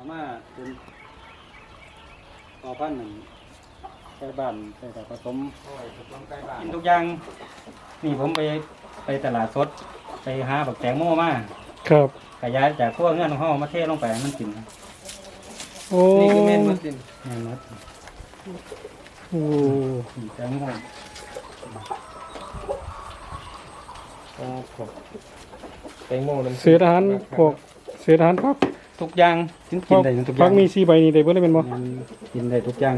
เอามาเป็นพอพันธุ์หนึ่งใส่บ้านใส่กับผสมโอ้ยถูกต้องใกล้บ้านกินทุกอย่าง นี่ผมไปไปตลาดสด ไปหาบักแตงโมมาครับ ขยายจากขั้วเงื่อนของเฮามาเทลงไปให้มันกินครับโอ้นี่คือเม่นมัดดินแม่นหมดโอ้นี่แตงโมโอ้ผมแตงโมน้ำเศษอาหารพวกเศษอาหารพัก ทุกอย่างกินกินได้ทุกอพัย่ากงมีสี่ใบนี่ได้เบิ่ได้เป็นบ่แม่นกินได้ทุกอย่าง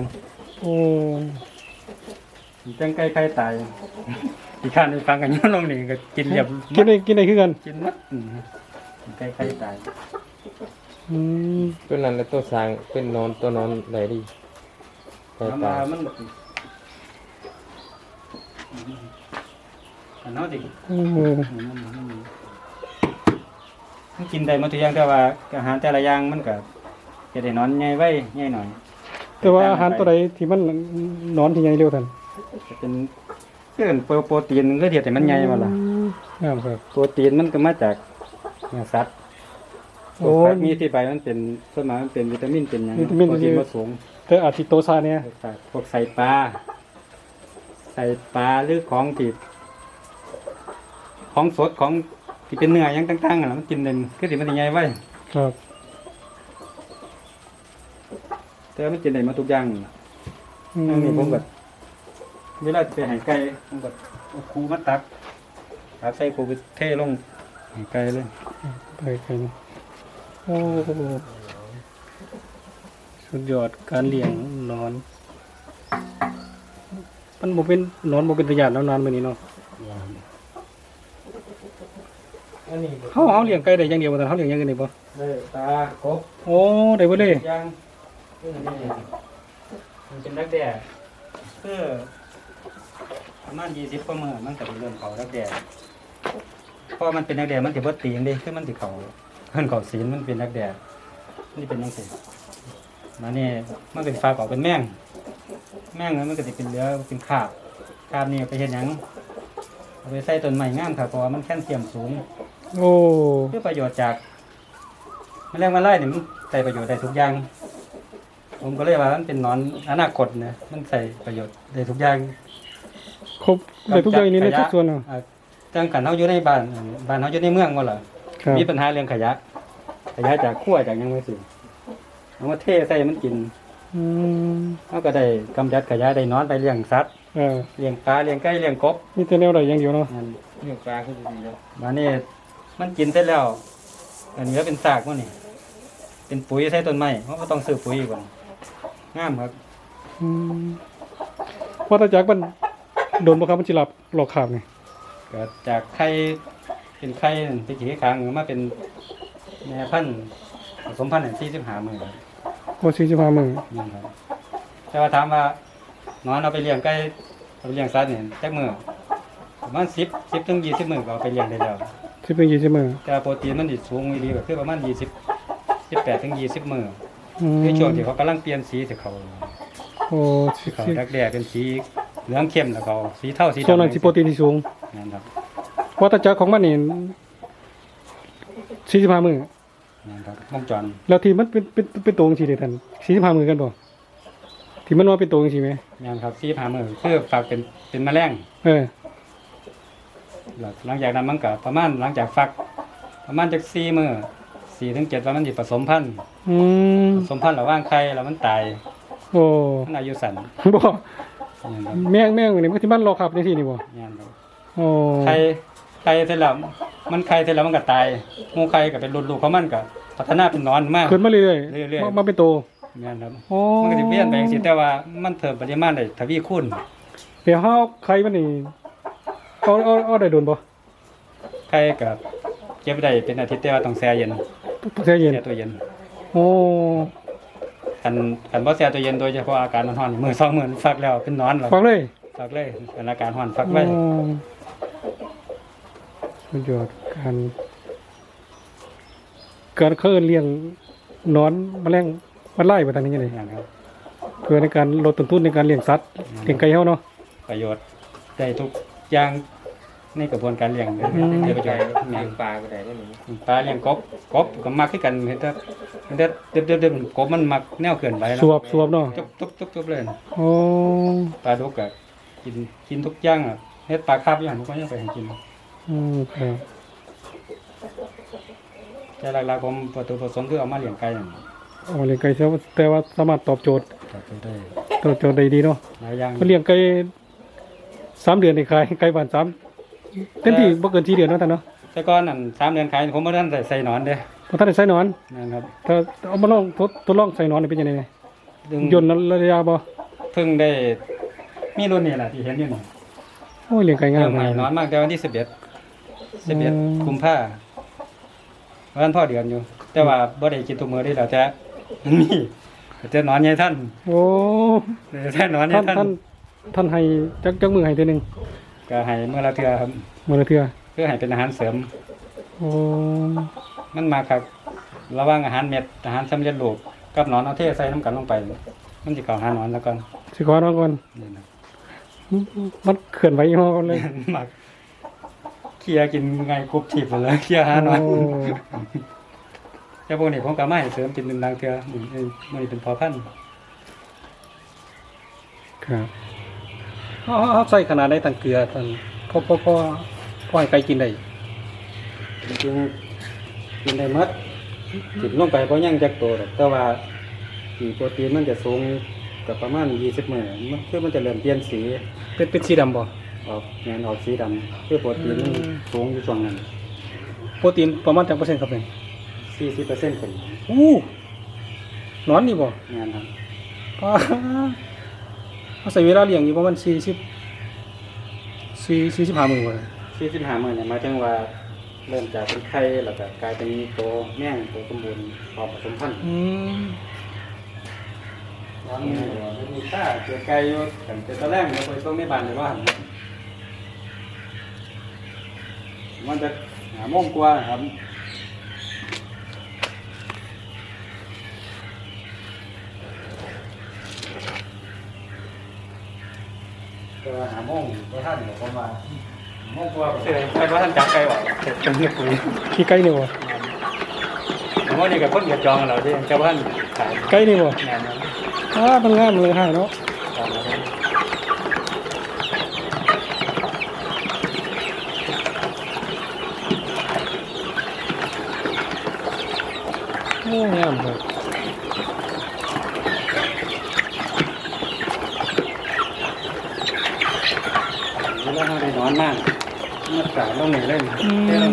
โอ้จังไก่ไข่ตายที่ข้านไปฟังกันย้อนลงนี่ก็กินเรียบกินได้กินได้คือกันกินหมัดอืมไก่ไข่ตายอืมตัวนั้นและตัวสร้างเป็นนอนตัวนอนไหนดีใกล้เอาตามามันอันนั้นดิโอ้ มัน กินได้หมาทุกอย่างแต่ว่าอาหารแต่ละอย่างมันก็จะได้นอนใหญ่ไว้ใหญ่หน่อยแต่ว่าอาหารตัวใดที่มันนอนที่ใหญ่เร็วทันจะเป็นเกินโปรโปรตีนก็เดียวแต่มันใหญ่มาล่ะงามครับโปรตีนมันก็มาจากเนื้อสัตว์โอ้ผักมีที่ใบมันเป็นส่วนมากมันเป็นวิตามินเป็นหยังวิตามินโปรตีนมันสูงแต่อาทิโตซาเนี่ยพวกใส่ปลาใส่ปลาหรือของติดของสดของ ที่เป็นเนื้อหยังต่างๆอะมันกินเด่นคือสิมันสิใหญ่ไว้ครับ แต่ว่ามันกินได้หมาทุกอย่างอือันนี้ผมแบบเวลาไปใหายไก่ผมแบบเอาคูมาตักตักใส่คูไปเทลงใหายไก่เลยไปกันโอ้สุดยอดการเลี้ยงนอน มันบ่เป็นนอนบ่เป็นตะยานแล้วนานมื้อนี้เนาะ อันนี้เฮาเฮาเลี้ยงไก่ได้อย่างเดียวบ่ทันเฮาเลี้ยงอย่างอื่นได้บ่ได้ตาครบโอ้ได้เบิดเลยย่างนี่นี่มันเป็นดักแด่คือประมาณยี่สิบกว่ามื่อมันก็เป็นเรื่องเขาดักแด่เพราะมันเป็นดักแด่มันถือว่าตีนเดิคือมันถือเขาเพิ่นเขาศีลมันเป็นดักแด่นี่เป็นนังสิมาเนี่ยมันเป็นฟ้าเก่าเป็นแม่งแม่งนั้นมันก็จะเป็นเนื้อเป็นขาบขาบนี่เอาไปเห็นยังเอาไปใส่ต้นไม้งามค่ะเพราะว่ามันแคลเซียมสูง โอ้เพื่อประโยชน์จากแมลงวันไล่เนี่ยมันใส่ประโยชน์ได้ทุกอย่าง ผมก็เลยว่ามันเป็นหนอนอนาคตนะมันใส่ประโยชน์ได้ทุกอย่างครบได้ทุกอย่างนี่ในทุกส่วนเนาะอ่าจังกันเขาอยู่ในบ้านบ้านเขาอยู่ในเมืองก็เหรอครับมีปัญหาเรื่องขยะ ขยะจากขั้วจากหยังไม่สิเอามาเทใส่มันกินอืมเขาก็ได้กำจัดขยะได้นอนไปเลี้ยงสัตว์เออเลี้ยงปลาเลี้ยงไก่เลี้ยงกบมีแต่แนวใดอย่างเดียวเนาะนั่นเนื้อปลาคือดีแล้วมานี่ มันกินเสร็จแล้วอันนี้ก็เป็นซากมันนี่เป็นปุ๋ยใส่ต้นไม้เพราะว่าต้องซื้อปุ๋ยก่อนงามครับอืมว่าแตาจากมันโดนบ่ครับมันสิหลับหลอกขาบนี่เกิดจากไข่เป็นไข่นั่นไปขี่ครั้งมาเป็นแม่พันธุ์ผสมพันธุ์สี่สิบห้ามือครับบ่45มื้อนี่ครับแต่ว่าถามว่านอนเอาไปเลี้ยงไก่เอาไปเลี้ยงสัตว์เนี่ยจักมือประมาณสิบสิบถึงยี่สิบมือก็เอาไปเลี้ยงได้แล้ว สิเป็น20มื้อแต่โปรตีนมันดิสูงดีก็คือประมาณยี่สิบสิบแปดถึงยี่สิบมืออืมคือช่วงที่เขากำลังเปลี่ยนสีที่เขาโอ้สิที่เขาสิดักแด้เป็นสีเหลืองเข้มแล้วเขาสีเท่าสีดำส่วนนั้นสิโปรตีนที่สูงนั่นครับว่าแตาจากของมันนี่45มื้อนั่นครับวงจรแล้วที่มันเป็นเป็นเป็นตัวจังซี่เด้ท่าน45มื้อกันบ่ที่มันว่าเป็นตัวจังซี่แหมนั่นครับสีผ่ามือคือฝากเป็นเป็นแมลงเออแล้ว หลังจากนั้นมันก็ประมาณหลังจากฟัก ประมาณจากสี่มือสี่ถึงเจ็ดวันมันจะผสมพันธุ์อืมผสมพันธุ์ระหว่างไข่แล้วมันตายโอ้มันอายุสั้นบ่นี่ครับแม่งแม่งนี่มันที่มันหลอกขับจังซี่นี่บ่นี่ครับโอ้ไข่ไข่เสร็จแล้วมันไข่เสร็จแล้วมันก็ตายหมูไข่ก็เป็นรุ่นลูกของมันก็พัฒนาเป็นหนอนมากขึ้นมาเรื่อยเรื่อยๆมามาเป็นโตนี่ครับโอ้มันก็จะเปลี่ยนไปอย่างสิแต่ว่ามันเพิ่มปริมาณได้ทวีคูณเดี๋ยวเฮาใครมันนี่ เอาเอาเอาได้โดนบ่ไข่กับเก็บได้เป็นอาทิตย์แต่ว่าต้องแช่เย็นแช่เย็นแช่ตัวเย็น โอ้คันคันบ่แช่ตัวเย็นโดยเฉพาะอาการมันร้อนมือสองมือฟักแล้วเป็นหนอนแล้วฟังเลยฟักเลยเป็นอาการร้อนฟักไว้โอ้สุดยอดการการเคลื่อนเลี้ยงหนอนแมลงมันไล่ไปทางนี้เลยนั่นครับเพื่อในการลดต้นทุนในการเลี้ยงสัตว์เลี้ยงไก่เฮาเนาะประโยชน์ได้ทุก อย่างในกระบวนการเลี้ยงเด้ออืมเดี๋ยวไปไปไกลจ่ายเลี้ยงปลาไปได้ได้หนูปลาเลี้ยงกบกบก็มักคือกันเห็นแต่เห็นแต่เด็บๆๆกบมันมักแนวเคลื่อนไหวสวบสวบเนาะจุบจุบจุบจุบเลยโอ้ปลาดุกก็กินกินทุกอย่างอะเฮ็ดปลาคาบอย่างทุกคนยังไปให้กินอืมครับแต่หลักๆผมวัตถุประสงค์คือเอามาเลี้ยงไก่นั่นโอ้เลี้ยงไก่เสียแต่ว่าสามารถตอบโจทย์ก็คือได้ตอบโจทย์ได้ดีเนาะหลายอย่างเขาเลี้ยงไก่ สามเดือนในขายไก่บ้านสามเต็มที่บ่เกินสี่เดือนเนาะท่านเนาะแต่ก่อนนั่นสามเดือนขายผมบ่ทันได้ใส่หนอนเด้เพราะท่านได้ใส่หนอนนะครับถ้าเอามาลองทดทดลองใส่หนอนนี่เป็นยังไงซึ่งยนต์ระยะบ่เพิ่งได้มีรุ่นนี้แหละที่เห็นอยู่นี่โอ้ยเลี้ยงไก่ง่ายเริ่มใหม่มากนอนมากแต่วันที่11อืม11กุมภาวันพ่อเดือนอยู่ แต่ว่าบ่ได้กินทุกมื้อได้แล้วแต่มีแต่นอนใหญ่ท่านโอ้แต่นอนใหญ่ท่านท่านท่าน ท่านให้จักจักมือให้เทื่อหนึงก็ให้มื้อละเทื่อครับมื้อละเทื่อเพื่อให้เป็นอาหารเสริม โอ้มันมาครับ ระหว่างอาหารเม็ดอาหารสำเร็จรูปกับหนอนเอาเทใส่น้ำกันลงไป มันจะเข้าหาหนอนแล้วก่อนสิขอนอนก่อนนี่นะมันเคลื่อนไหวอยู่ก่อนเลยหมักเคลียร์กินไงกรุบทิพย์เลยเคลียร์หาหนอนโอ้แต่พวกนี้ผมก็ไม่เสริมกินเป็นบางเทื่อมันมันเป็นพอพันธุ์ครับ เอาเอาเอาใส่ขนาดได้ทันเกลือทันพอพอพอพอให้ไก่กินได้จริงๆกินได้หมดกินลงไปเพราะยังจักโตดอกแต่ว่าสีโปรตีนมันจะสูงกับประมาณ20มื้อมันคือมันจะเริ่มเปลี่ยนสีเป็นเป็นสีดำบ่ออกแนนออกสีดำคือโปรตีนมันอืมสูงอยู่ช่วงนั้นโปรตีนประมาณจักเปอร์เซ็นต์ครับเนี่ย40%ขึ้นอู้หนอนนี่บ่งานครับป้า เอาใส่เวลาเลี้ยงอยู่ประมาณสี่สิบสี่สี่สิบห้ามื้อบ่สี่สิบห้าหมื่นเนี่ยหมายถึงว่าเริ่มจากเป็นไข่แล้วก็กลายเป็นโตแม่งโตสมบูรณ์พอผสมพันธุ์อืมร้อนนี่มันมีค่าเกิดไก่อยู่กันแต่ตอนแรกเราไปส่งในบ้านเลยว่ามันจะหาโมงกว่าครับ ก็หาโมงก็ท่านบอกผมว่าหาโมงกว่าเสร็จไปว่าท่านจับไก่หวะเสร็จเป็นเรื่องคุยขี้ไก่นี่บ่ผมว่านี่กับคนเกียดจองกันเราที่ชาวบ้านขายไก่นี่บ่งานนั้นอ้ามันงามเลยให้เนาะจองแล้วโอ้งามเลย มานกลาบลงไหนเล่นเท่าไหร่